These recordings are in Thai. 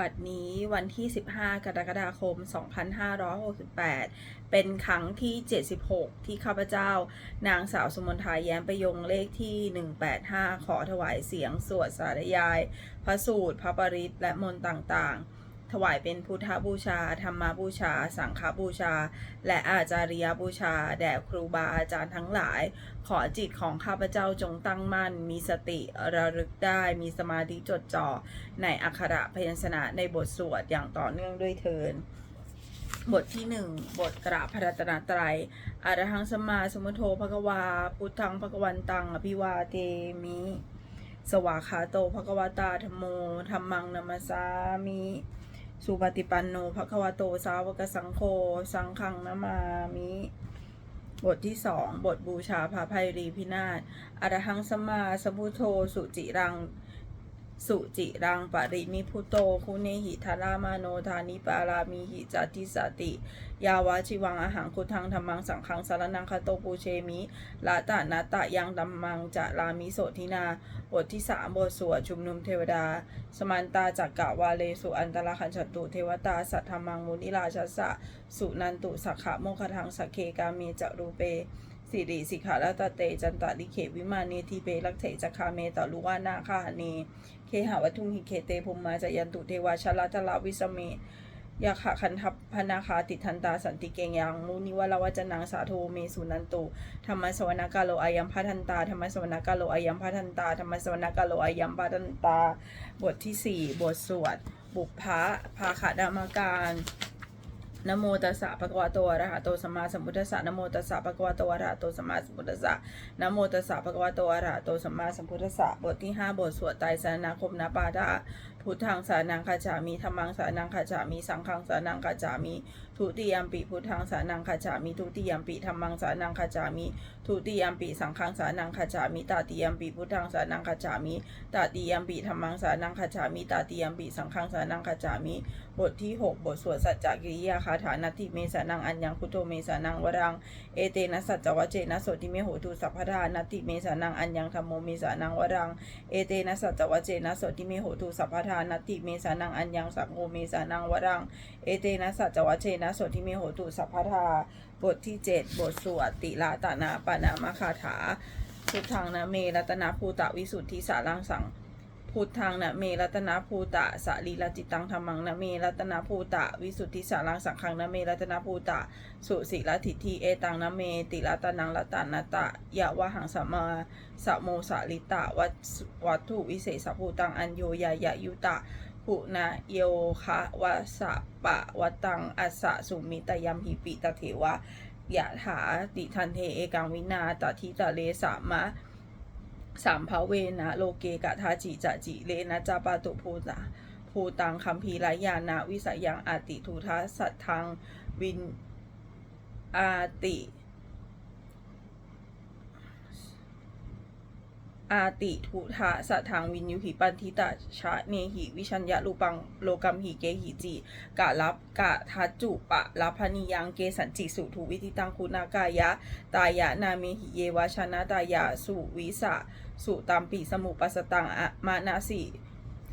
บัดนี้วันที่ 15 กรกฎาคม 2568 เป็นครั้งที่ 76 ที่ข้าพเจ้านางสาวสมนทาแย้มประยงเลขที่ 185 ขอถวายเสียงสวดสาธยาย พระสูตร พระปริตและมนต์ต่างๆ ถวายเป็นพุทธบูชา ธรรมบูชา สังฆบูชา และอาจาริยบูชา แด่ครูบาอาจารย์ทั้งหลาย ขอจิตของข้าพเจ้าจงตั้งมั่น มีสติระลึกได้ มีสมาธิจดจ่อ ในอักขระพยัญชนะในบทสวดอย่างต่อเนื่องด้วยเทินบทที่หนึ่งบทกราบพระรัตนตรัยอรหังสมมาสมุทโธภควา พุทธังภควันตัง อภิวาเทมิ สวาขาโตภควตาธโมธรรมังนัมสสามิ สุปฏิปันโนภควโตสาวกสังโฆสังฆังนามามิ บทที่สองบทบูชาพระภัยรีพินาศอรหังสมมาสมุทโธสุจิรัง สุจิรังปริมิพุโตคุเนหิทารามาโนทานิปารามีหิจัติสติ ยาวาชิวังอาหังคุทังธรรมังสังฆังสารนังคาโตปูเชมิลาตานาตะยังดัมมังจะรามิโสทินา บทที่สามบทสวดชุมนุมเทวดา สมันตาจักกะวาเลสุอันตรคันฉตุเทวตาสัทธรรมังมุนิราชสะสุนันตุสักขะโมคทังสักเคกามีจรูเปสิริสิขาลตเตจันตลิเขวิมานีทีเปลักเถจคาเมตลุวานาคาหเน เคหาวัตุงหิเคเตภุมมาจยันตุเทวาชลาทลาวิสเมยาขะคันทัพพนาคาติทันตาสันติเกงยังมุนิวลาวจนังสาโทเมสุนันตุธรรมสวนากาโลอายัมพัทันตาธรรมสวนากาโลอายัมพัทันตาธรรมสวนากาโลอายัมพัทันตา บทที่สี่บทสวด บุพพะภาคดามการ นโมตัสสะภะคะวะโตอะระหะโตสัมมาสัมพุทธัสสะนโมตัสสะภะคะวะโตอะระหะโตสัมมาสัมพุทธัสสะนโมตัสสะภะคะวะโตอะระหะโตสัมมาสัมพุทธัสสะบทที่ 5 บทสวดไตรสรณคมนาปาทาพุทธังสานังคาจามิธรรมังสานังคาจามิสังฆังสานังคาจามิทุติยมปิพุทธังสานังคาจามิทุติยมปิธรรมังสานังคาจามิทุติยมปิสังฆังสานังคาจามิตติยมปิพุทธังสานังคาจามิตติยมปิธรรมังสานังคาจามิตติยมปิสังฆังสานังคาจามิบทที่ 6 บทสวดสัจจกิริยาคาถานาทิเมสานังอัญญังพุทโธเมสานังวรังเอเตนะสัจจวเจนะโสติเมโหตุสัพพทานาติเมสานังอัญญังธรรมโมเมสานังวรังเอเตนะสัจจวเจนะโสติเมโหตุสัพพทานาติเมสานังอัญญังสังโฆเมสานังวรัง เอเตนะสัจจวะเชนะสนทิเมโหตุสัพพทา บทที่ 7 บทสวดติลาตนาปนามคาถาสุทังนะเมรัตนาภูตะวิสุทธิสารังสัง พุทธังนะเมรัตนาภูตะสะลีลจิตังธรรมังนะเมรัตนาภูตะ วิสุทธิสารังสังขังนะเมรัตนาภูตะ สุสิลทิทีเอตังนะเม ติลาตนังละตนาตะยะวะหังสัมมาสะโมสะลิตะวัตวัตถุวิเศษภูตังอัญโยยายะยุตะปุนะโยคะวะสะปะวะตังอัสสะสุมิตยัมหิปิตเถวะยะถาติทันเทเอกังวินาตทิตะเลสามะ สามภเวนะโลเกกะทาจิจะจิเลนะจาปาตุภูตาภูตังคัมภีรายานาวิสยังอาติทูทัสสัทธังวินอาติอาติทุทะสัทธังวินยุหิปันทิตาชะเนหิวิชัญญะรูปังโลกัมหิเกหิจิกะรับกะทัจุปะรับพนิยังเกสันจิสุทุวิธิตังคุณากายะ ตายะนาเมหิเยวชนะตายะสุวิสะ สุตัมปิสมุปัสตังอะมานาสิ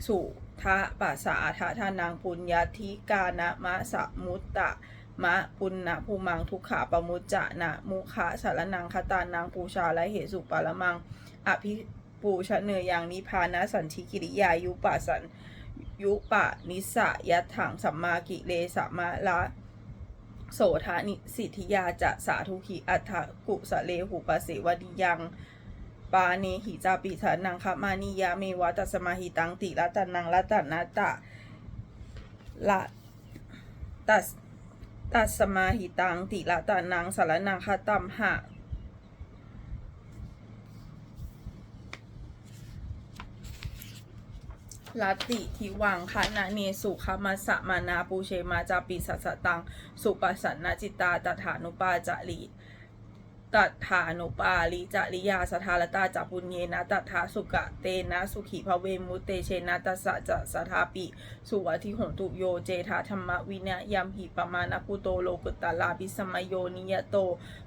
สุทะปัสสะทะทานังปุญญาธิกานะมะสะมุตตะมะปุณณภูมังทุกขาปมุจจะนะมุขะสารนังคตานังปูชาและเหสุปาละมัง อภิปูชะเนยยังนิพานะสันทิกิริยายุปะสันยุปะนิสะยัตถังสัมมากิเลสัมมาละโสธานิสิทธิยาจะสาธุหิอัฏฐกุสะเลหุปะเสวดิยัง ปาเนหิจาปิสานังคมานิยาเมวะตัสมาหิตังติละตันนังละตันนาตะละตัสตัสมาหิตังติละตันนังสารนังคตัมหะลัตติทิวังคะนะเนสุขมาสะมานาปูเชมาจาปิสัสสตัง สุปัสสนจิตตาตถานุปาจารี ตัทธานุปาลิจาริยาสทาลตาจัปุญเยนะตัทธาสุกะเตนะสุขีภเวมุตเตเชนะตัสสะจะสทาปิ สุวัติหงตุโยเจธาธรรมวินยมหิปมาณปุโตโลกุตตลาภิสมโยนิยโต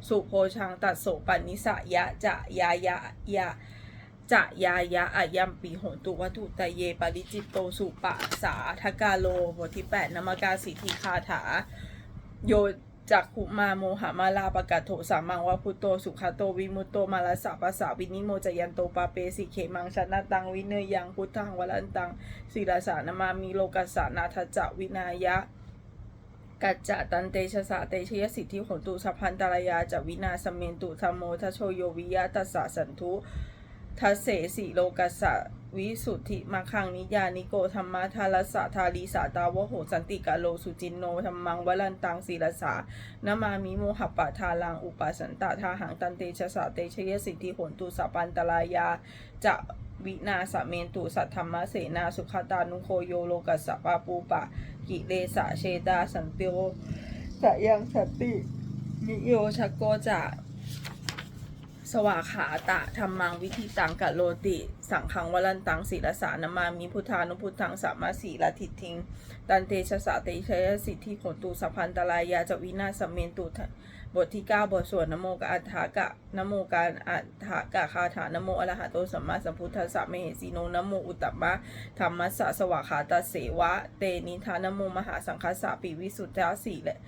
สุโพชังตัสโสปนิสะยะจะยายะยะจะยายะอายัมปีโหตุวัตุตะเยปริจิตโตสุปะสาทกาโลบทที่ 8นมกาสิทธิคาถาโย จักขุมาโมหามาลาปะกาโถสามังวะพุตโตสุขโตวิมุตโตมาลาสาปะสาวินิโมจยันโตปาเปสิเขมังชนะตังวิเนยังพุทธังวรันตังศิลาสานามามีโลกัสสานาทจะวินายะกัจจะตันเตชะสะเตชยสิทธิโหตุสัพพันตรายาจะวินาสเมนตุธรรมโมทโชโยวิยะตัสสะสันทุ ทัสเสสิโลกัสสะวิสุทธิมาคังนิยานิโกธรรมะทารัสสะทาลีสาตาวโหสันติกาโลสุจินโนธรรมังวลันตังศีลสานามามิโมหปปะทาลังอุปสันตทาหังตันเตชะสะเตชยสิทธิโหตุสัพพันตรายาจะวินาสเมนตุสัทธรรมเสนาสุขตานุโคโยโลกัสสะปาปูปะ กิเลสะเชตาสันติโอสะยังสตินิโยชโกจะ สวาขาตะธรรมังวิธีตังกะโลติ สังขังวลันตังศีลสานามามิพุทธานุพุทธังสัมมาสีลทิทิงตันเตชะสะเตชยสิทธิโขตุสัพพันตรายาจวินาสเมนตุบทที่ 9 บทสวดนโมกอัฏฐากะนโมการอัฏฐากะคาถานโมอรหะโตสัมมาสัมพุทธัสสะเมเหสีโนนโมอุตตมะธรรมัสสะสวาขาตาเสวะ เตนิทานโมมหาสังคัสสะปิวิสุทธาสีและ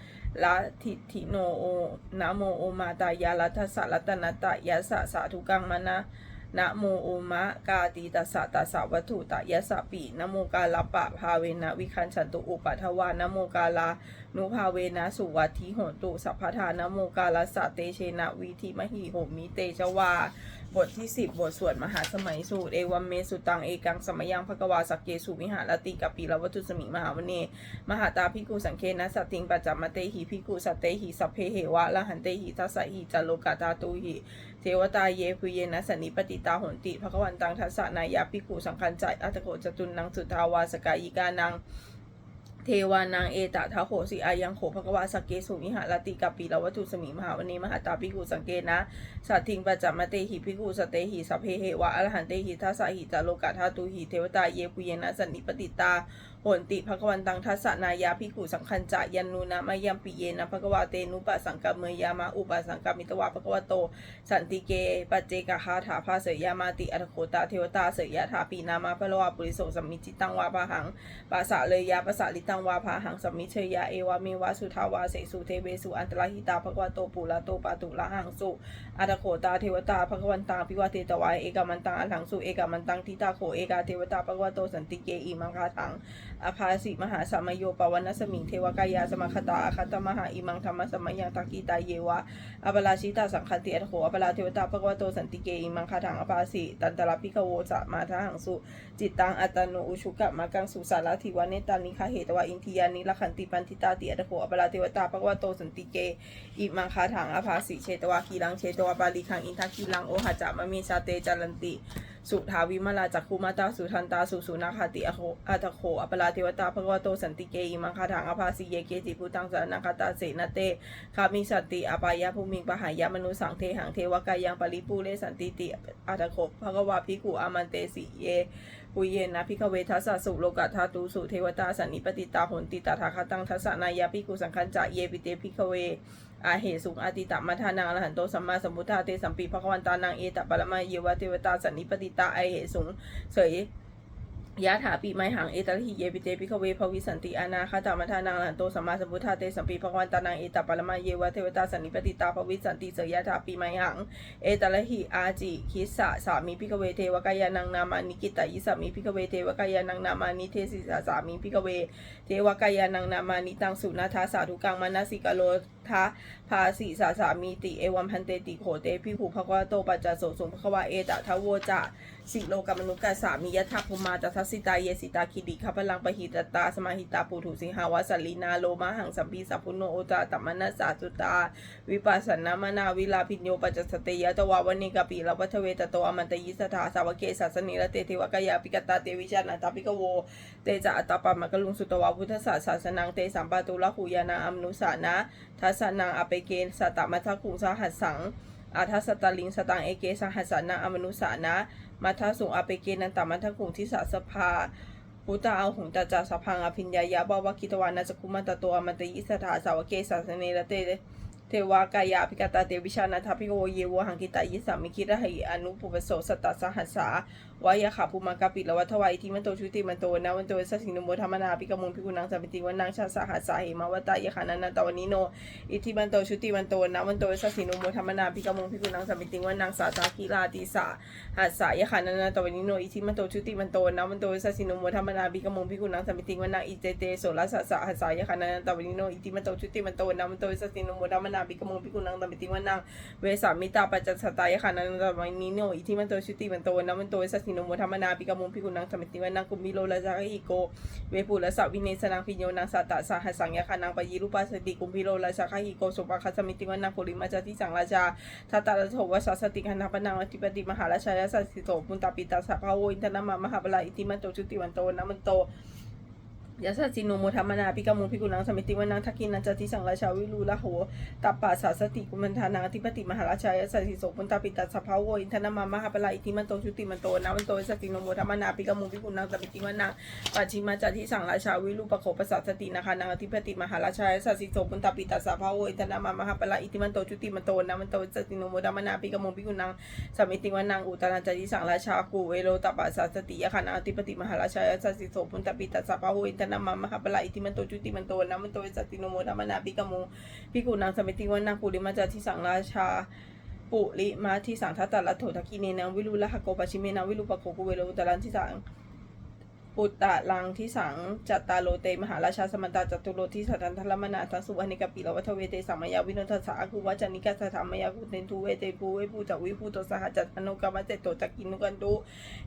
ละทิทิโนโอนะโมโอมาตายาลัทสะรัตนตะยะสะสาธุกังมนะนะโมโอมะกาติตัสสะตัสสะวัตถุตะยะสะปินะโมกาลปะภาเวนะวิคันฉันตุอุปัทวานะโมกาลานุภาเวนะสุวัตถิโหนตุสัพพทานะโมกาลสะเตเชนะวิธิมหิโหมิเตชวา บทที่ 10 บทสวดมหาสมัยสูตร เอวัมเมสุตัง เอกังสมยังภกวาสักเกสุวิหารติกัปปีลวัตุสมิมหาวเน มหาตาพิกุสังเคนะสติงปัจจมเตหิพิกุสตเตหิสัพเพเหวะละหันเตหิทัสสะหิจโลกาตาตุหิ เทวตาเยพุเยนะสันนิปติตาหนติภควันตังทัสสะนายาพิกุสังคันจายอัตโกจตุนนังสุทาวาสกายิกานัง เทวานางเอตะทาโหสิอายังโขภควาสกเกสุมิหะรติกัปปีลวัตุสมิมหาวันมหาตาพิกุสังเกนะสัตทิงปัจจมเตหิพิกุสเตหิสัพเพเหวะอรหันเตหิทัสสะหิจาโลกาธาตุหิเทวตาเยปุเยนะสันนิปติตา โหนติภควันตังทัสสนายาพิกุสังคัญจะยันนูนะมายัมปิเยนะภควาเตนุปะสังกัมเมยามาอุปสังกัมมิตวาภควโต สันติเกปัจเจกหาถาภาเสยยามาติอัตโคตาเทวตาเสยยะถาปีนามาพะวาปุริโสสัมมิจิตังวาพาหังปาสะเลยยาปะสะลิตังวาพาหังสัมมิเชยาเอวาเมวาสุทาวาเสสุเทเวสุอันตรหิตาภควโตปุระโตปาตุละหังสุอัตโขตาเทวตาภควันตังพิวาเทตวายเอกามันตังอันหังสุเอกามันตังทิตาโขเอกาเทวตาภควโตสันติเกอิมังคาทัง อภาสิมหาสมโยปวันสมิงเทวกายาสมคตาอคตมหาอิมังธรรมสมัยยังตักกีตาเยวะอปราชิตาสังคติอัตโขอปราเทวตาภควโตสันติเกอิมังคาทังอภาสิตันตระพิกโวจะมาทหังสุ จิตตังอัตโนอุชุกะมากังสุสาราธิวาเนตานิคาเหตวะอินทิยานิละขันติปันทิตาติอัตโขอปราเทวตาภควโตสันติเกอิมังคาถังอภาสิเชตวาคีลังเชตวาปาลีคังอินทาคีลังโอหะจะมะมีชาเตจารันติ สุทาวิมาลาจักคุมาตาสุทันตาสุสุนาคาติอโคอัตโคอปราเทวตาภควโตสันติเกอิมังคาถังอภาสิเยเกจิพุตังสารนังคาตาเสนาเตคามิสัตติอปายะภูมิงปหายะมนุสังเทหังเทวกายังปริปูเลสันติติอัตโคภควาภิกขุอามันเตสิเยปุเยนะพิกเวทัสสุโลกะธาตุสุเทวตาสันนิปติตาหนติตาทาคตังทัสสะนายาพิกุสังคัญจะเยปิเตพิกเว อาเหสุงอาติตะมัทานังอรหันโตสัมมาสัมพุทธาเตสัมปีภควันตานังเอตปะปรมาเยวะเทวตาสันนิปติตาไอเหสุงเสย ยะถาปีไมหังเอตระหิเยปิเตพิกเวภวิสันติอานาคาตามัทานังอรหันโตสัมมาสัมพุทธาเตสัมปีภควันตานังเอตปะละมาเยวะเทวตาสันนิปติตาภวิสันติเสยยะถาปีไมหังเอตระหิอาจิคิสะสามีพิกเวเทวกายานังนามานิกิตายิสามีพิกเวเทวกายานังนามานิเทสิสาสามีพิกเว เทวกายานังนามานิตังสุนาทาสาธุกังมานาสิกาโลทะ ภาสีสาสามีติเอวัมพันเตติโขเตพิภูภควาโตปัจจโสสุภควาเอตทะโวจะสิโลกมนุกัสสามียะทัพพุมาตทัสสิตาเยสิตาคิดิขพลังปหิตตาสมาหิตาปุถุสิงหาวสัลลีนาโลมาหังสัมปีสัพพุโนโอตาตัมมนัสสาสุตา วิปัสสนามนาวิลาพิญโยปัจจสเตยะตวาวนิกาปีลวัฏเวตโตอมันตยิสถาสาวกเกสัสนิรเตเทวกายาปิกตาเตวิชานาตาปิกโวเตจะอัตตปามะกลุงสุตวาพุทธศาสสนังเตสัมปาตุละหุยานาอัมนุสานะทัสสนังอเปเกนสตตมัทคุงสหัสสังอาทัสสตลิงสตังเอเกสหัสสนังอมนุสานะมัทสุงอเปเกนันตมัทคุงทิสสภาพุทธาเอาหุงตาจาสพังอภิญญายะบาวกิตวานาสกุมันตตัวอมันตยิสถาสาวเกสัสเนรเตเทวากายาภิกตาเตวิชานาทาภิโกเยวหังกิตายิสามิคิระหิอนุปุปโสสตตสหัสสา วายาขาภูมากาปิละวัทวายทิมันโตชุติมันโตนะวันโตสัสสินุโมธรรมนาภิกมุงภิกุนังสัมปติวันนางชาสหัสสาหิมาวตายขานันตวันนิโนอิทิมันโตชุติมันโตนะวันโตสัสสินุโมธรรมนาภิกมุงภิกุนังสัมปติวันนางสาตาคิลาติสาหัสสายขานันตวันนิโนอิทิมันโตชุติมันโตนะวันโตสัสสินุโมธรรมนาภิกมุงภิกุนังสัมปติวันนางอิเตเตโสรัสสะหัสสายขานันตวันนิโนอิทิมันโตชุติมันโตนะวันโตสัสสินุโมธรรมนาภิกมุงภิกุนังสัมปติวันนางเวสามิตาปัจจสตายะขานันตวันนิโนอิทิมันโตชุติมันโตนะมันโตสัสิินโมธรรมนาปิกมุมพิกุนังสมิติวันนังกุมิโลละจาริโกเวปุละสวิเนสนังพิญโยนังสัตตะสหัสังยะขานังปยิรุปัสสติกุมพิโลละจาริโกสุปะคัสสมิติวันนังปุลิมาจาติสังราชาทัตตะระโทวสัสสติคันาปนังอธิปติมหาราชายสัสสิโตปุตตปิตาสัพพะโวอินทนามามหาบลาอิติมันโตชุติวันโตนะมันโต ยาสัจิโนโมธรรมนาปิกามุพิกุนังสมิติวันังทักกินันจติสังราชาวิรูละโหตัปปาสาสติกุมันธานังอธิปติมหาราชายาสัจิโสปุนตาปิตัสสภาโวอินทนามามหาปลาอิทิมันโตชุติมันโตนะมันโตสัจิโนโมธรรมนาปิกามุพิกุนังสมิติวันังปัจฉิมาจติสังราชาวิรูปโคปสัสสตินะคะนังอธิปติมหาราชายาสัจิโสปุนตาปิตัสสภาโวอินทนามามหาปลาอิทิมันโตชุติมันโตนะมันโตสัจิโนโมธรรมนาปิกามุพิกุนังสมิติวันังอุตานันจติสังราชากูเวโรตัปปาสาสติยะคะนังอธิปติมหาราชายาสัจิโสปุนตาปิตัสสภาโวอินทนามามหาปลาอิทิมันโตจุติมันโตนะมันโตสัตติโนโมธรรมนาปิกโมพิกุนางสมิติวันนางปุริมาจาที่สังราชาปุริมาที่สังทัตตะละโถทักกิเนนังวิรุละหะโกปชิเมนังวิรุปะโกกุเวโรอุตรันที่สัง ปุตตะลังที่สังจัตตาโลเต มหาราชาสมันตาจัตุโรที่สัตันทลมนาทัสุวรรณิกปิลวัฒเวเตสัมมยาวินทัสสะอากุวัจานิกาสถามยากุเตนทูเวเตภูเวภูจักวิภูโตสหจัตตโนกรรมเจโตจักินุกันตุ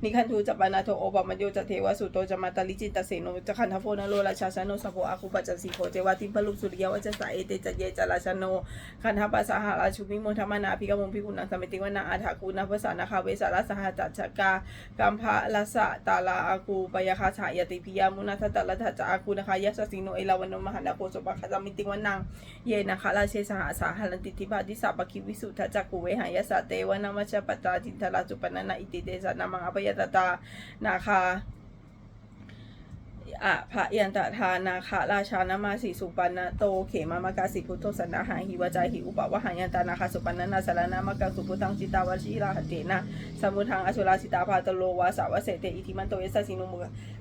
นิคันทูจัปปานาโทโอปะมโยจเทวสุโตจมาตาลิจิตตเสโนจคันทโฟนโลราชาชโนสโพอาคุปัจจสีโพเจวาติพลุสุริยวัจสะเอเตจเยจราชโนคันทปัสสหราชุมิโมธรรมนาภิกมงภิกุณังสมิติวนาอาถาคูนาภาษานาคาเวสารสหจัตชกากัมภะลัสสะตาลาอากูปยคาฉายติพิยามุนาทัตตะละทัจจอาคูนะคะยัสสิงโนเอลาวันโนมหันนาโคสปะคาจามิติวันังเยนะคะราเชสหาสาหันติทิบาทิสัปคิวิสุทธจักกุเวหายาสะเตวนามัชฌปตาจินทราจุปนันนาอิติเดสะนามังอภยตตานาคา อะพระยันตทานาคาราชานามาสีสุปันนะโตเขมามากาสิพุทโธสันนาหาหิวจาหิอุปวะหายันตานาคาสุปันนะนาสารนามกังสุพุทังจิตาวชิราหเตนะสมุทังอสุราสิตาภาตโลวาสาวะเสเตอิทิมันโตเยสสินุมุ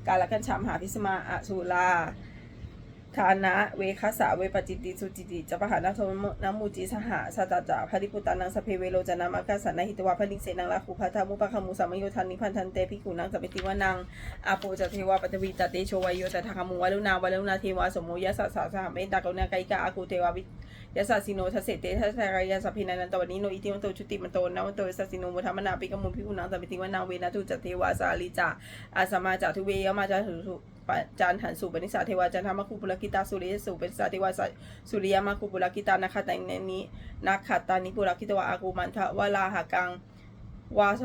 กาลกันชามหาพิสมาอสุรา ฐานะ เวคัสสะเวปจิติสุจิติจะปะหานาโทมนามูจิสหะสัตตะภริปุตานังสเพเวโรจนามักัสสนนหิตวาพนิเสนังลาคูพัทามุปะคามุสัมโยธานิพันธันเตภิกขุนังสัมปติวานังอาโปจะเทวาปตวีตเตโชวายโยตถาคามุวาลุนาวาลุนาเทวาสมโมยสสสะสหเมตตากรุณาไกกาอากูเทวาวิ ยาสสสิโนทัสเสเตทัสสะกายาสัพินันตวันนี้โนอิติมันโตชุติมันโตนะมันโตยสสสิโนมุธรรมนาปิกมุภิกขุนังสัมปติวนังเวนะตุจเทวาสาลิจาอาสมาจาทุเวยมาจาทุสุปะจานหันสุปนิสาเทวาจันทามคุปุลกิตาสุริยสุปนิสาเทวาสุริยมาคุปุลกิตานาคาตันนนินาคาตานิปุลกิตวาอากูมันทะวลาหากังวาโส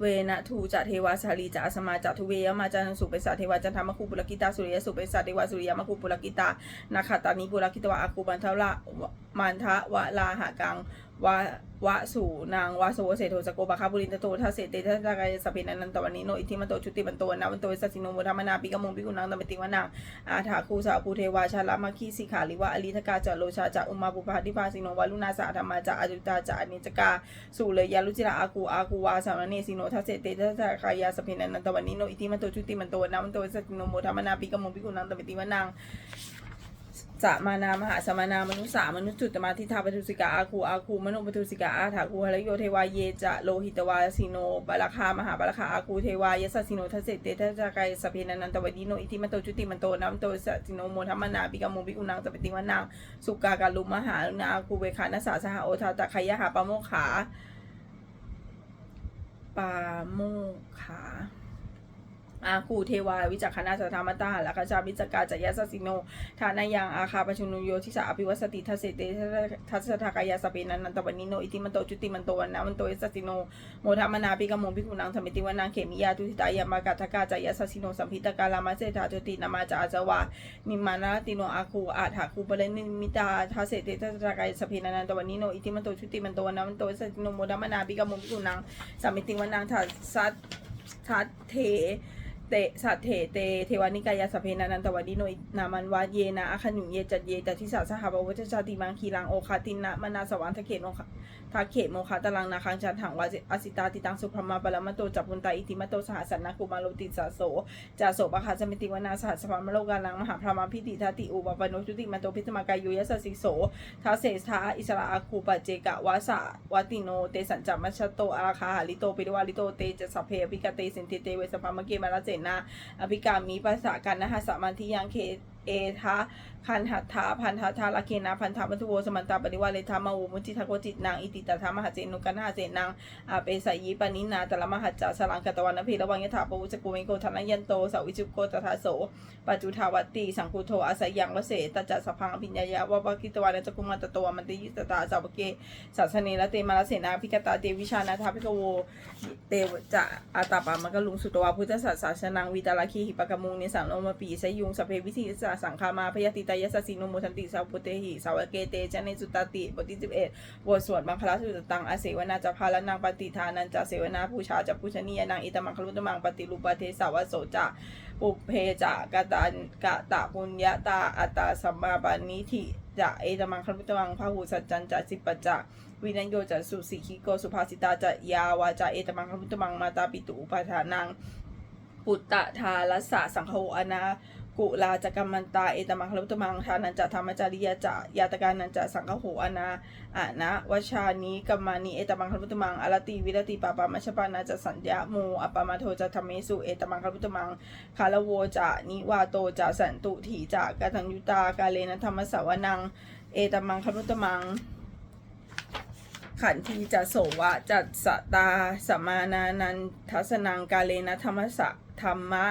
เวนะทูจะเทวาสาลีจะอสมาจะทุเวยมาจันสุปนิสาเทวาจันทามคุปุรกิตาสุริยสุปนิสาเทวาสุริยมคุปุรกิตานาคาตานิปุรกิตวะอากูมันทะละมันทะวะลาหากัง วาวะสูนางวาโสเศโทสโกบาคาบุรินตโตทัสเสเตทัสสะกายสเพนันันตวันนี้โนอิทิมันโตชุติมันโตนะมันโตสัสสิโนมุธรรมนาปิกมงปิกุนังตมติวนาอาถาคูสาภูเทวาชาลามาคีสิขาลิวะอลิทกาจะโลชาจะอุมาปุปาทิภาสิโนวาลุนาสาธรรมาจะอจุตาจะอนิจกาสุเลยยาลุจิระอากูอากูวาสามเนสิโนทัสเสเตทัสสะกายสเพนันันตวันนี้โนอิทิมันโตชุติมันโตนะมันโตสัสสิโนมุธรรมนาปิกมงปิกุนังตมติวนา จะมานามหาสมานามนุสามนุจุตมาทิทาปทุสิกาอาคูอาคูมโนปทุสิกาอาถาคูหะโยเทวาเยจะโลหิตวาสิโนบาลคามหาบาลคาอาคูเทวายสสิโนทัสเสเตทัสกายสเพนันนตวดีโนอิทิมโตจุติมันโตนัมโตสสิโนโมธรรมนาปิกามุปิกุนังตปฏิวันังสุกากาลุมหาลุนาอาคูเวคานาสสาสหโอทาตะขยหาปะโมขาปาโมขา อาคูเทวาวิจักขณาสัทธามตตาลักชาวิจกาจยาสสิโนฐานายังอาคาปชุนุโยทิสาอภิวัสติทัสเสเตทัสสทากายาสเปนันนันตวันิโนอิติมันโตจุติมันโตวันนามันโตเอสสิโนโมทามนาปิกมงพิกุนังสมิติวันนางเขมิยาตุทิตายามากาทกาจายาสสิโนสัมพิตกาลามาเสธาตุตินามาจาจาวานิมานาติโนอาคูอาถาคูปะเลนิมิตาทัสเสเตทัสสทากายาสเปนันนันตวันิโนอิติมันโตจุติมันโตวันนามันโตเอสสิโนโมทามนาปิกมงพิกุนังสมิติวันนางทัสสัททัสเท เตสัตเถเต เทวานิกายาสเพนานันตวดิโนอินามันวาเยนะอคหนุเยจัดเยจัตทิสาสหบวัชชาติมังคีลังโอคาตินะมนาสวรรทเขตโอคาทาเขตโมคาตลังนาคังจันถังวาสิอสิตาติตังสุพรมาปรมโตจับปุนตาอิติมโตสหัสนาคุมาโลติสาโสจาโสปะคาสมิติวนาสหัสพามโลกาลังมหาพรามาพิติทติอุปปโนชุติมันโตพิสมากายุยสสสิโสทาเสสทาอิสระอาคูปเจกะวาสะวัติโนเตสัญจมัชโตอาราคาหาลิโตปิริวาลิโตเตจสเพอภิกเตสินติเตเวสพามเกมาลเสนาอภิกามีภาษากันนะคะสามัญที่ยังเค เอทะคันหัตถาพันธะทาลาเคนาพันธะมัทโวสมันตาปริวาเลธามาวมุจิทะโกจิตนางอิติตถามหาเจนุกันหาเจนางอาเปสายีปานินาตละมหัจจาสลังกตวันนเพระวังยถาปวุจกุเมโกทันยันโตสาวิจุโกตถาโสปัจจุทาวัตติสังคุโทอาศัยยังวเสตจัสสพังอภิญญายะวะวะกิตวานจกุมันตตวมันติยิตตาสาวเกศาสเนละเตมาลเสนาภิกตาเตวิชานาทาภิกโวเตวจะอาตาปามกลุงสุตวาพุทธศาสสานังวิตาลคีหิปกมุงนิสังโนมปีสยุงสเพวิสิสาสังคามาพยติตายสสิโนโมทันติสาวพุเตหิสาวเกเตจเนสุตติบทที่สิบเอ็ดบทสวดมังคลาสุตตังอาเสวนาจะพาลนางปฏิทานันจะเสวนาผู้ชาจะผู้ชนียนางอิตมังคลุตมังปฏิรูปเทสาวโสจะปุเพจะกตันกะตะปุญญาตาอัตตาสัมมาปานิธิจะเอตมังคลุตมังพหูสัจจันจะสิปจะวินัยโยจะสุสิคิโกสุภาสิตาจะยาวาจะเอตมังคมุตมังมาตาปิตุอุปทานังปุตตะทาลัสสะสังโฆอนา กุลาจกรรมันตาเอตมังคลุตมังทานันจะธรรมจาริยจะยาตการนันจะสังฆโหอนาอานะวชานิกัมมานิเอตมังคลุตมังอรติวิรติปาปามัชปานาจะสัญญาโมอปามาโทจะธรรมสุ เอตมังคลุตมังคาลโวจะนิวาโตจะสันตุถีจะกตัญยุตากาเลนะธรรมสาวนัง เอตมังคลุตมังขันทีจะโสวะจัตสตาสมานานันทัสนังกาเลนะธรรมสะธรรมะ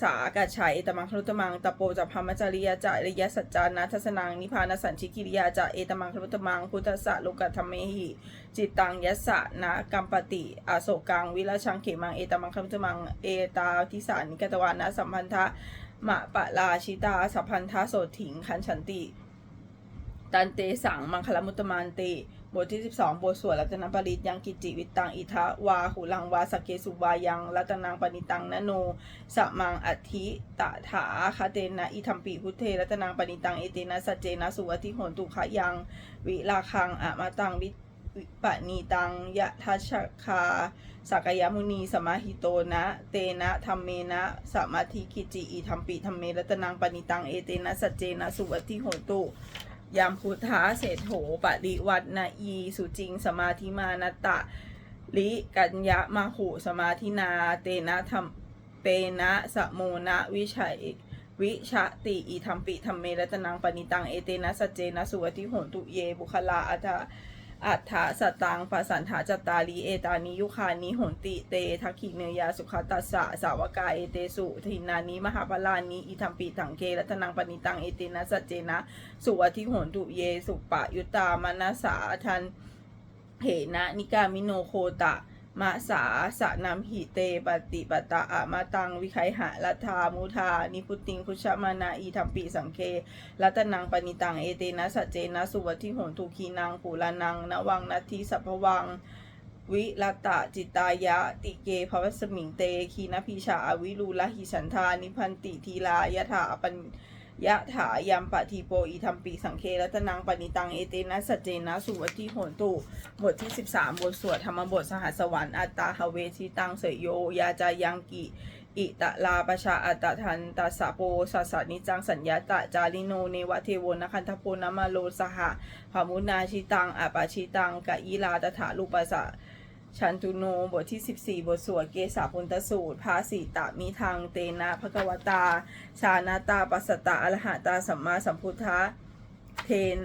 สากะชัยตมังครุตมังตะโปจะพรมจริยาจะริยสัจจานาทัสนังนิพพานสัญชิกิริยาจะเอตมังครุตมังพุทธสะโลกธรรมเมหิจิตตังยัสสะนะกัมปติอโศกังวิรชังเขมังเอตมังครุตมังเอตาทิสานิกตวานะสัมพันธะมะปะลาชิตาสัพพันธะโสถิงคันฉันติ ตันเตสังมังคลมุตตมานติ บทที่ 12 บทสวดรัตนปริตยังกิจิวิตัง อิทะวาหุลังวาสกเกสุวายังรัตนังปณิตังนโนสมังอธิตะถาคาเตนะอิทัมปีพุทเทรัตนังปณิตังเอเตนะสัจเจนะสุวัติโหนตุขะยัง วิลาคังอะมาตังวิปะนีตังยะทัชคาสักยมุนีสมาหิโตนะ เตนะธรรมเมนะสมาธิกิจิอิทัมปีธรรมเมรัตนังปณิตังเอเตนะสัจเจนะสุวัติโหนตุ ยามพุทธาเศรษโถปริวัตนาอีสุจิง สมาธิมานตตะลิกัญญะมาหูสมาธินา เตนะธรรมเตนะสโมนะวิชัยวิชะติอีธรรมปิธรรมเมรัตนังปณิตัง เอเตนะสัจเจนะสุวติโหนตุเยบุคลาอัตา อัฏฐสตังปสันถาจตตาลีเอตานิยุคานิโหนติเตทักขิเนยาสุขตัสสะสาวกาเอเตสุทินานิมหาปลานิอิธัมปิถังเครัตนังปณิตังเอเตนะสัจเจนะสุวัติโหนตุเยสุปะยุตามนาสาทันเหนะนิกามิโนโคตะ มะสาสะนามหิเตปฏิปตะอะมาตัง วิไคหะลัทามุทา นิพุติงพุชมานาอีธรรมปิสังเครัตนังปณิตัง เอเตนะสัจเจนะ สุวัติโหนตุคีนังปูลานังนวังนาทีสัพวัง วิลตะจิตายะ ติเกภวสมิงเต คีนพิชาอวิรูลหิฉันทานิพันติทีลายะถาปัญ ยะถายัมปะทีโปอีธรรมปีสังเครัตนังปณิตังเอเตนะสัจเจนะสุวัติโหนตุบทที่ 13 บทสวดธรรมบทสหัสวรรค์อัตตาฮเวชิตังเสยโยยาจายังกิอิตะลาปชาอัตทันตัสะโปสัสนิจังสัญญาตะจาริโนเนวะเทวนคันทโพนามาโลสหะภามุนาชิตังอปาชิตังกะอีลาตถาลุปัสสะ ชันตุโนบทที่ 14 บทสวดเกสาปุนตสูตร ภาสีตะมีทางเตนะภควตา ชานาตาปัสสตะอรหตาสัมมาสัมพุทธะเทน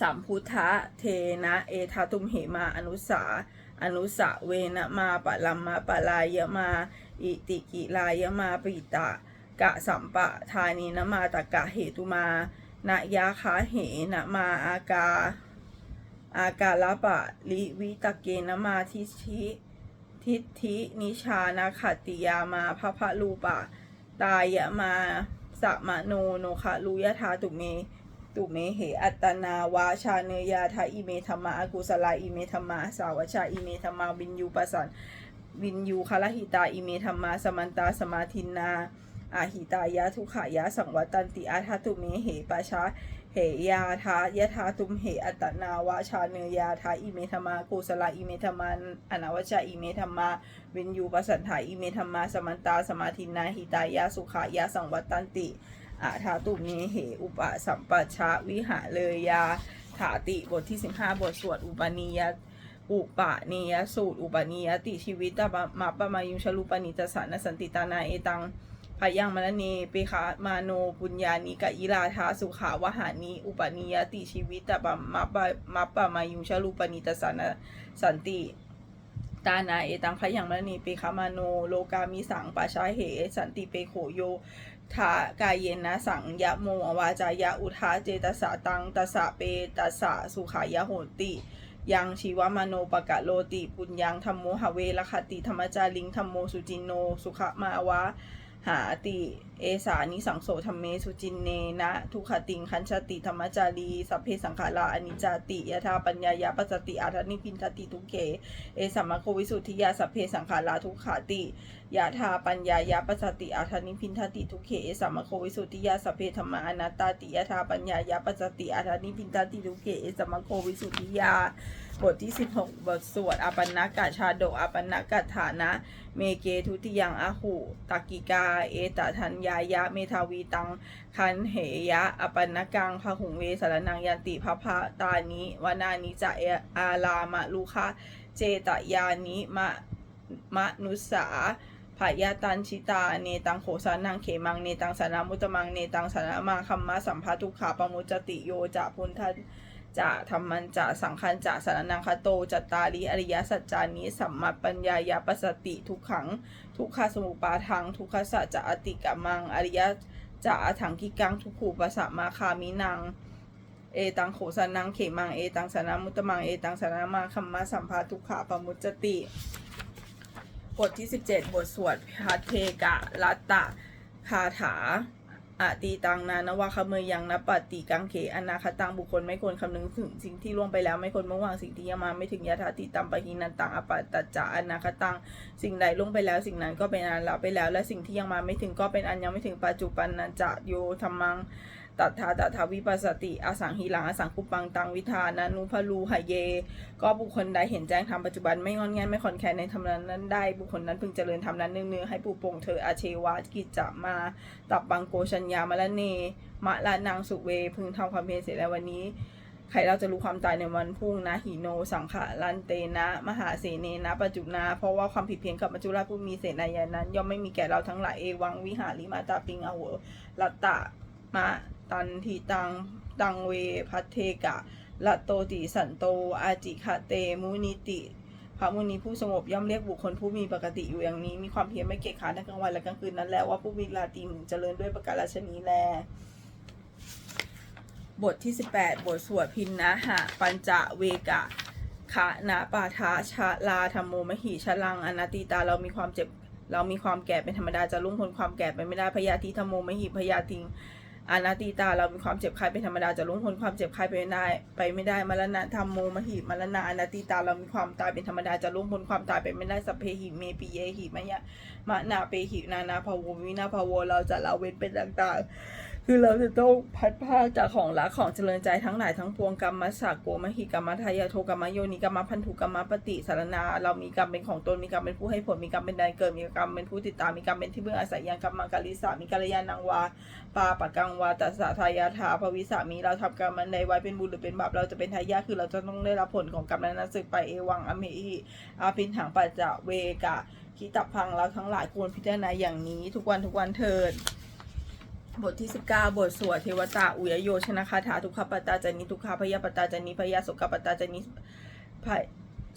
สัมพุทธะเทนะเอทาตุมเหมาอนุสาอนุสะเวนะมาปะลัมมาปะลายมา อิติกิลายมาปิตะ กะสัมปะทานีนะมาตะกะเหตุมา นะยาคาเหนะมาอากา อากาลปะลิวิตะเกนมาทิชิทิฏฐินิชานาขติยามาพะพะลูปะ ตายะมาสะมโนโนคะลุยธาตุเมตุเมเหอัตนาวาชาเนยาทาอิเมธรรมาอากุสลาอิเมธรรมาสาวชาอิเมธรรมาวินยูปสันวินยูคาลหิตาอิเมธรรมาสมันตาสมาทินนาอาหิตายะทุขายะสังวัตันติอาทาตุเมเหปะชา เหยาทายะทาตุมเหอัตนาวาชาเนยาทาอิเมธมากุสลาอิเมธรรมาอนาวชาอิเมธมาวินยูปสันถาอิเมธมาสมันตาสมาทินาหิตายะสุขายะสังวัตันติอาทาตุเมเหอุปสัมปชาวิหาเลยยาถาติบทที่ 15 บทสวดอุปนิยตอุปนิยสูตร อุปนิยติชีวิตตบมาปมายุชลุปนิจสานสันติตานาเอตัง พยังมรณีปิคะมาโนปุญญานิกะอิลาทาสุขาวหานิอุปนิยติชีวิตตบมาปมาปมายุชลุปนิตสานสันติตานาเอตังพยังมรณีปิคะมาโนโลกามิสังปาชาเห สันติเปโขโยทากายเยนะสังยะโมวาจายะอุทาเจตสะตังตสะเปตสะสุขายะโหติยังชีวมโนปะกะโลติ ปุญญังธรรมโมหเวลคติธรรมจาริงธรรมโมสุจินโน สุขมาวะ หาติ เอสานิสังโสธรรมเมสุจินเนนะทุขติงคันชติธรรมจารีสัพเพสังขาราอนิจจติยถาปัญญายาปัสติอาทนิพินทติทุเขเอสัมมาโควิสุทธิยาสัพเพสังขาราทุขาติยะธาปัญญายาปัสติอาทนิพินทติทุเขเอสัมมาโควิสุทธิยาสัพเพธรรมานัตาติยะธาปัญญายาปัสติอาทนิพินทติทุเขเอสัมมาโควิสุทธิยาบทที่ 16 บทสวดอาปันนกะชาดกอาปันนกะฐานะ เมเกทุติยังอาหูตักกิกา เอตทัญญยายะ เมทาวีตัง คันเหยะ อปันนกังพหุงเวสารนังยันติพระพะตานิวนานิจะอาลามะลุคะเจตยานิมะมะนุสาพยาตันชิตา เนตังโขสานังเขมัง เนตังสานามุตมัง เนตังสานามาคัมมะสัมภาทุกขาปมุจติโยจะพุนทัน จะธรรมันจะสังคันจะสารนังคโตจัตตาริอริยสัจจานิสัมมัปปัญญายาปสติทุกขัง ทุกขสมุปาทัง ทุกขสัจจะอติกะมัง อริยจะอถังกิกังทุกขูปสสมาคามินัง เอตังโขสนังเขมังเอตังสานามุตมังเอตังสานามาคัมมะสัมภาทุกขาปมุจติบทที่ 17 บทสวดพัทเทกะรัตตะคาถา อตีตังนานวาคเมยยังนปฏิกังเขอนาคตังบุคคลไม่ควรคำนึงถึงสิ่งที่ล่วงไปแล้วไม่ควรมุ่งหวังสิ่งที่ยังมาไม่ถึงยถาติตัมปะหินันตังอปตัจจะอนาคตังสิ่งใดล่วงไปแล้วสิ่งนั้นก็เป็นอันละไปแล้ว และสิ่งที่ยังมาไม่ถึงก็เป็นอันยังไม่ถึงปัจจุบันนันจะโยธรรมัง ตัทธาตัทธาวิปัสสติอสังหิลังอสังคุปังตังวิธานานุพลูหะเย ก็บุคคลใดเห็นแจ้งธรรมปัจจุบันไม่งอนแงนไม่คอนแคนในธรรมนั้นได้ บุคคลนั้นพึงเจริญธรรมนั้นเนืองๆให้ปูปงเธออาเชวะกิจจะมาตับบังโกชัญญามละเนมะละนางสุเว พึงทำความเพียรเสร็จแล้ววันนี้ใครเราจะรู้ความตายในวันพุ่งนะหิโน สังขะลันเตนะ มหาเสเนนะ ปัจจุนาเพราะว่าความผิดเพี้ยนกับมัจจุราชผู้มีเสนายานั้น ย่อมไม่มีแก่เราทั้งหลายเอวังวิหาริมาตาปิงอโหลัตตะมะ ตันทิตังตังเวพัทเทกะละโตติสันโต อาจิคาเตมุนิติพระมุนีผู้สงบย่อมเรียกบุคคลผู้มีปกติอยู่อย่างนี้ มีความเพียรไม่เกียจค้านกลางวันและกลางคืนนั้นแล้วว่าผู้มีลาตรีหมุนเจริญด้วยประการชนีแล บทที่ 18 บทสวดพินนะหะ ปัญจเวกะคะนะปาทะชะลาธรรมโมมหิชลังอนัตติตาเรามีความเจ็บเรามีความแก่เป็นธรรมดาจะลุ่งพ้นความแก่ไปไม่ได้พยาธิธรรมโมมหิพยาทิง อนาตีตาเรามีความเจ็บไข้เป็นธรรมดาจะลุ้งพ้นความเจ็บไข้ไปไม่ได้ ไปไม่ได้มรณะธรรมโมมหิมรณะอนาตีตาเรามีความตายเป็นธรรมดาจะลุ้งพ้นความตายไปไม่ได้สัพเพหิเมปิเยหิมะยะมะนาเปหินานาภาววินาภาวเราจะละเว้นเป็นต่างๆ คือเราจะต้องพัดภาคจากของรักของเจริญใจทั้งหลายทั้งปวงกรรมมัสสะโกมหิกรรมทายาโทกรรมโยนิกรรมพันธุกรรมปฏิสารนา เรามีกรรมเป็นของตนมีกรรมเป็นผู้ให้ผลมีกรรมเป็นใดเกิดมีกรรมเป็นผู้ติดตามมีกรรมเป็นที่เบื้องอาศัยยังกรรมมังกาลิสามีกัลยาณังวาปาปะกังวาตัสสะทายาทาภวิสามีเราทำกรรมมันไว้เป็นบุญหรือเป็นบาปเราจะเป็นทายาคือเราจะต้องได้รับผลของกรรมนั้นนะสึกไปเอวังอเมหิอาพินถังปัจจเวกะคิตับพังเราทั้งหลายควรพิจารณาอย่างนี้ทุกวันทุกวันเถิด บทที่ 19 บทสวดเทวตาอุยโยชนะคาถาทุกขปตาจานิทุกขาพยาปตาจานิพยาโสกปตาจานิพ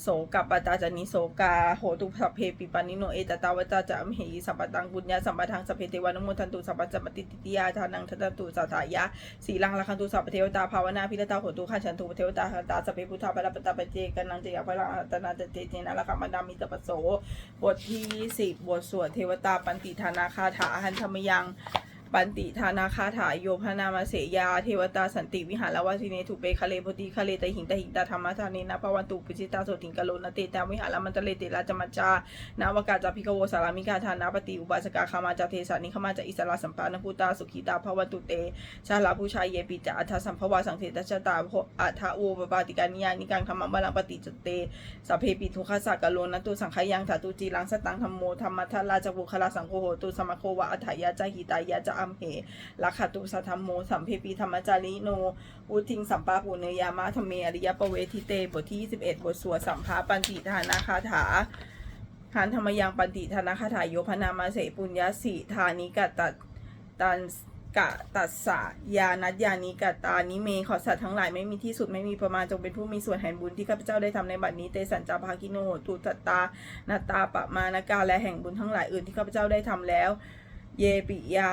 โสกับปตาจานิโสกาโหตุสัพเพปิปานิโนเอตตาวตาจะอมเหหิสัพพตังบุญญาสัมปทังสัพเพเทวานุโมทันตุสัพพจัมติติติยาทานังทัตตุสัทธายะสีลังละคันตุสัพเทวตาภาวนาพิรตาโหตุขันฉันตุเทวตาหันตาสัพเพพุทธาปรปตาปเจกันังเจยาพระอัตนาเตเจเจนะละคัมดามิตปโสบทที่20บทสวดเทวตาปันติธานาคาถาหันธรรมยัง ปันติธานาคาถาโยพนามาเสยา เทวตาสันติวิหารวาสิเนทุเปคะเลพธิคะเลตหิงตหิงตาธรรมธานีนะภวันตุปิจิตาโสติงกะโลนเตตาวิหารมันตะเลติราจมัจจานาวกาจาพิกโวสารามิกาธานาปฏิอุบาสกาคามาจาเทสานิขมาจาอิสระสัมปานพุตาสุขีตาภวันตุเต ชาลาผู้ชายเยปิจาอัฏฐสัมภวาสังเทตชะตาอัฏฐโอปปาติกานิยานิกังธรรมบัลลังปฏิจเตสัพเพปิทุขสักกะโลนตุสังขยังถาตุจีรังสตังธรรมโมธรรมทัลลาจบุคลาสังโฆโหตุสมะโควะอัฏฐยาจหิตายาจะอัมเหลักขตุสัทธมโมสัมเพปีธรรมจาริโนอุทิงสัมปาปุเนยามาธรรมเมอริยปเวทิเตบทที่ 21 บทสวดสัมภาปันติทานาคาถาทานธรรมยังปันติธนาคาถายโยพนามาเสปุญญาสีธานิกะตัดตันกะตัสสะยานัดยานิกะตานิเมขอสัตว์ทั้งหลายไม่มีที่สุดไม่มีประมาณจงเป็นผู้มีส่วนแห่งบุญที่ข้าพเจ้าได้ทำในบัดนี้เตสันจาภากิโนตุตตานาตาปะมานากาและแห่งบุญทั้งหลายอื่นที่ข้าพเจ้าได้ทำแล้ว เยปิยา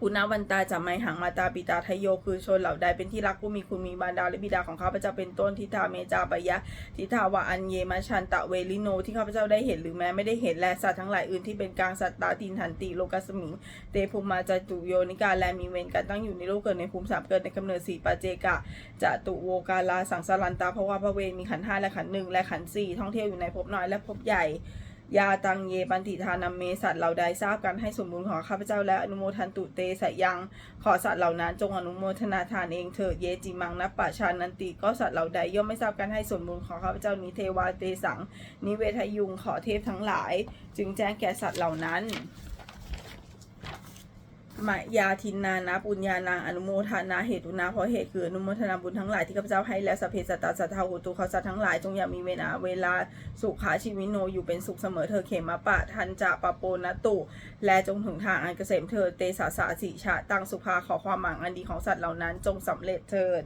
คุณวันตาจะไม่หังมาตาปิตาทโยคือชนเหล่าใดเป็นที่รักผู้มีคุณมีบารดาและบิดาของข้าพเจ้าเป็นต้นทิทาเมจาปยะทิทาวะอันเยมาชันตะเวลิโน ที่ข้าพเจ้าได้เห็นหรือแม้ไม่ได้เห็นและสัตว์ทั้งหลายอื่นที่เป็นกลางสัตตาตินหันติโลกัสมิงเตภูมิมาจตุโยนิกาและมีเวรการตั้งอยู่ในโลกเกิดในภูมิสามเกิดในกำเนิดสี่ปาเจกะจตุโวกาลาสังสารันตาเพราะว่าพระเวรมีขันห้าและขันหนึ่งและขันสี่ท่องเที่ยวอยู่ในภพน้อยและภพใหญ่ ยาตังเยปันติทานัมเมสัตว์เหล่าใดทราบกันให้สมบูรณ์ของข้าพเจ้าและอนุโมทันตุเตสยังขอสัตว์เหล่านั้นจงอนุโมทนาทานเองเถิดเยจิมังนับปะชานันติก็สัตว์เหล่าใดย่อมไม่ทราบกันให้สมบูรณ์ของข้าพเจ้านี้เทวาเตสังนิเวทยุงขอเทพทั้งหลาย จึงแจ้งแก่สัตว์เหล่านั้น มายาทินนานะปุญญานางอนุโมทนาเหตุนาเพราะเหตุคืออนุโมทนาบุญทั้งหลายที่ข้าพเจ้าให้แล้วสพเพสตตาสัทธาหุตุเขาสัตว์ทั้งหลายจงอย่ามีเวลาเวลาสุขาชีวิโนอยู่เป็นสุขเสมอเธอเขมาปะทันจะปะโปนตุ และจงถึงทางอันเกษมเธอเตสาสาสิชะตังสุภาขอความหมังอันดีของสัตว์เหล่านั้นจงสำเร็จเถิด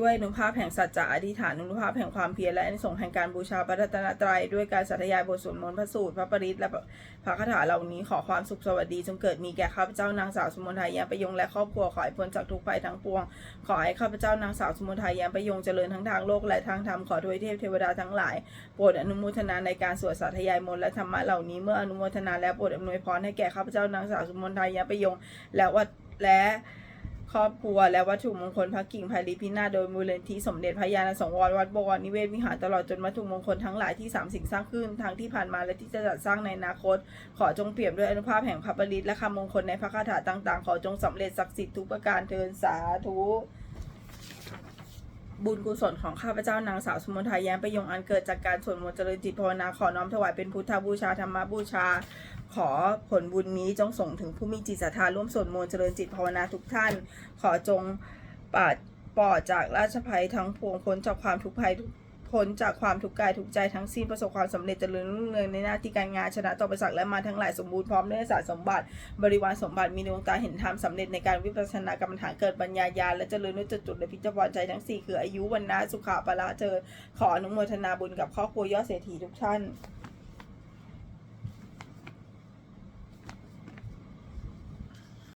ด้วยอนุภาพแห่งสัจจะอธิษฐานอนุภาพแห่งความเพียรและอนิสงส์แห่งการบูชาพระรัตนตรัยด้วยการสัตยายบทสวดมนต์พระสูตรพระปริตและพระคาถาเหล่านี้ขอความสุขสวัสดีจงเกิดมีแก่ข้าพเจ้านางสาวสมุทัยยามประยงและครอบครัวขอให้พ้นจากทุกภัยทั้งปวง ขอให้ข้าพเจ้านางสาวสมุทัยยามประยงเจริญทั้งทางโลกและทางธรรมขอทวยเทพเทวดาทั้งหลายโปรดอนุโมทนาในการสวดสาธยายมนต์และธรรมะเหล่านี้เมื่ออนุโมทนาแล้วโปรดอำนวยพรให้แก่ข้าพเจ้านางสาวสมุทัยยามประยงและวัดและ ครอบครัว และวัตถุมงคลพระกิ่งไพรีพินาศโดยมูลนิธิสมเด็จพระยาณสังวรวัดบวรนิเวศวิหารตลอดจนวัตถุมงคลทั้งหลายที่สามสิ่งสร้างขึ้นทางที่ผ่านมาและที่จะจัดสร้างในอนาคต ขอจงเปรียบด้วยอนุภาพแห่งพระปริตและคำมงคลในพระคาถาต่าง ๆ ขอจงสำเร็จศักดิ์สิทธิ์ทุกประการเทินสาธุบุญกุศลของข้าพเจ้านางสาวสมุทัยแย้มประยงอันเกิดจากการสวดมนต์เจริญจิตภาวนาขอน้อมถวายเป็นพุทธบูชาธรรมบูชา ขอผลบุญนี้จงส่งถึงผู้มีจิตศรัทธาร่วมสวดมนต์เจริญจิตภาวนาทุกท่าน ขอจงปัดปลอดจากราชภัยทั้งปวงพ้นจากความทุกข์ภัยทุกพ้นจากความทุกข์กายทุกใจทั้งสิ้นประสบความสำเร็จเจริญรุ่งเรืองในหน้าที่การงานชนะต่อประสักและมาทั้งหลายสมบูรณ์พร้อมด้วยสารสมบัติ บริวารสมบัติมีดวงตาเห็นธรรมสำเร็จในการวิปัสสนากรรมฐานเกิดปัญญาญาณและเจริญด้วยจุดจุดและพิจารณาใจทั้งสี่คืออายุวันนะสุขะปละเจริญขออนุโมทนาบุญกับครอบครัวยอดเศรษฐีทุกท่าน